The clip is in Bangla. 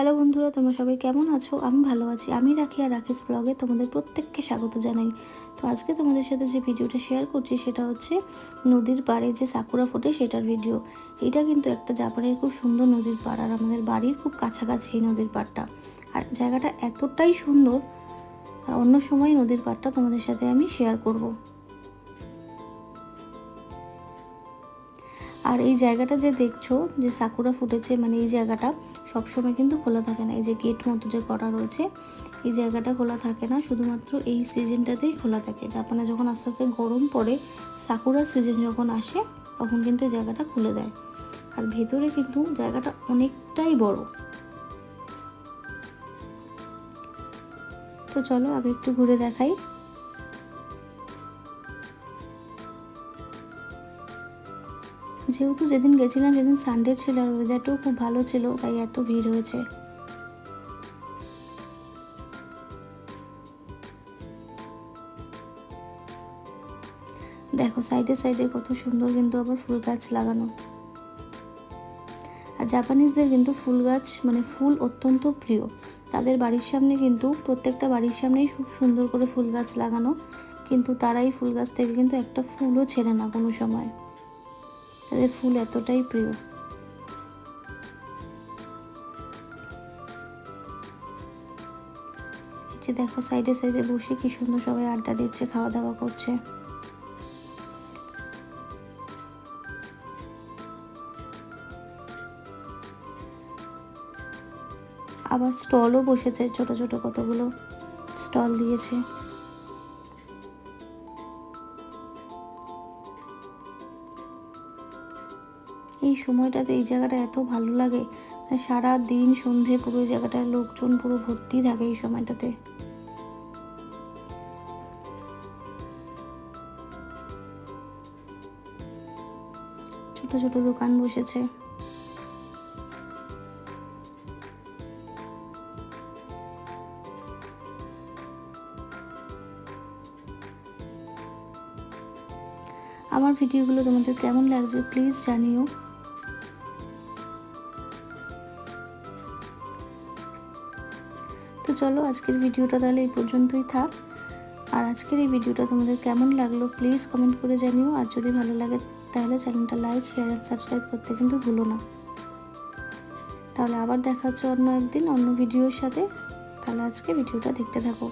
হ্যালো বন্ধুরা, তোমরা সবাই কেমন আছো? আমি ভালো আছি। আমি রাখি আর রাকেশ ব্লগে তোমাদের প্রত্যেককে স্বাগত জানাই। তো আজকে তোমাদের সাথে যে ভিডিওটা শেয়ার করছি সেটা হচ্ছে নদীর পাড়ে যে সাকুরা ফোটে সেটার ভিডিও এটা কিন্তু একটা জাপানের খুব সুন্দর নদীর পাড় আর আমাদের বাড়ির খুব কাছাকাছি এই নদীর পাড়টা। আর জায়গাটা এতটাই সুন্দর, আর অন্য সময় নদীর পাড়টা তোমাদের সাথে আমি শেয়ার করব। আর এই জায়গাটা যে দেখছ, যে সাকুরা ফুটেছে মানে এই জায়গাটা সবসময় কিন্তু খোলা থাকে না। এই যে গেট মতো যে করা রয়েছে, এই জায়গাটা খোলা থাকে না। শুধুমাত্র এই সিজনটাতেই খোলা থাকে। জাপানে যখন আস্তে আস্তে গরম পড়ে সাকুরার সিজন যখন আসে, তখন কিন্তু জায়গাটা খুলে দেয়। আর ভেতরে কিন্তু জায়গাটা অনেকটাই বড়। তো চলো, আগে একটু ঘুরে দেখাই। যেহেতু যেদিন গেছিলাম সেদিন সানডে ছিল আর ওয়েদারটাও খুব ভালো ছিল, তাই এত ভিড় হয়েছে। দেখো সাইডে সাইডে কত সুন্দর কিন্তু আবার ফুল গাছ লাগানো। আর জাপানিজদের কিন্তু ফুল গাছ মানে ফুল অত্যন্ত প্রিয়। তাদের বাড়ির সামনে কিন্তু প্রত্যেকটা বাড়ির সামনেই খুব সুন্দর করে ফুল গাছ লাগানো, কিন্তু তারাই ফুল গাছ থেকে কিন্তু একটা ফুলও ছেড়ে না কোনো সময়। তাদের ফুল এতটাই প্রিয়। যে দেখো, সাইডে সাইডে বসে কি সুন্দর সবাই আড্ডা দিচ্ছে খাওয়া দাওয়া করছে। আবার স্টলও বসেছে, ছোট ছোট কতগুলো স্টল দিয়েছে। এই সময়টাতে এই জায়গাটা এত ভালো লাগে। মানে সারা দিন সন্ধে পুরো জায়গাটার লোকজন পুরো ভর্তি থাকে এই সময়টাতে। ছোট ছোট দোকান বসেছে। আমার ভিডিওগুলো তোমাদের কেমন লাগছে প্লিজ জানিও। তো চলো আজকের ভিডিওটা তাহলে এই পর্যন্তই থাক। আর আজকের এই ভিডিওটা তোমাদের কেমন লাগল প্লিজ কমেন্ট করে জানিও। আর যদি ভালো লাগে তাহলে চ্যানেলটা লাইক শেয়ার অ্যান্ড সাবস্ক্রাইব করতে কিন্তু ভুলো না। তাহলে আবার দেখা হচ্ছে অন্য একদিন অন্য ভিডিওর সাথে। তাহলে আজকে ভিডিওটা দেখতে থাকো।